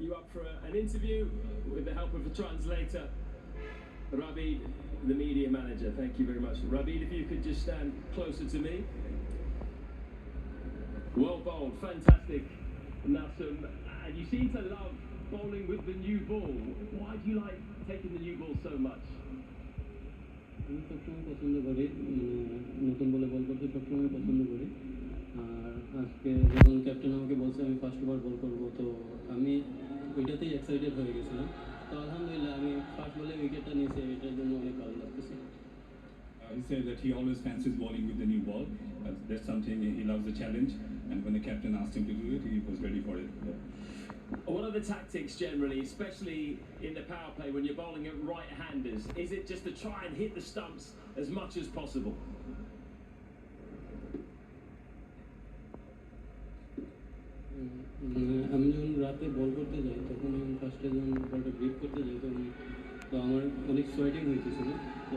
you up for a, an interview with the help of a translator? Rabid, the media manager. Thank you very much. Rabid, if you could just stand closer to me. Well bowled, fantastic, Nasum. And you seem to love bowling with the new ball. Why do you like taking the new ball so much? যখন captain আমাকে বলছে আমি first over বল করবো তো আমি ওইটাতেই excited হয়ে গেছিলাম তো আলহামদুলিল্লাহ আমি ফার্স্ট বলে উইকেটটা নিয়েছি এটার জন্য অনেক ভালো লাগতেছে Uh, he said that he always fancies bowling with the new ball. Uh, that's something he he loves the challenge, and when the captain asked him to do it, he was ready for it. What are the tactics generally, especially in the power play when you're bowling at right-handers? Is it just to try and hit the stumps as much as possible? আমি যখন রাতে বল করতে যাই, তখন আমি ফার্স্টে যখন বলটা গ্রিপ করতে যাই, তখন তো আমার অনেক সোয়েটিং হইতেছিল। তো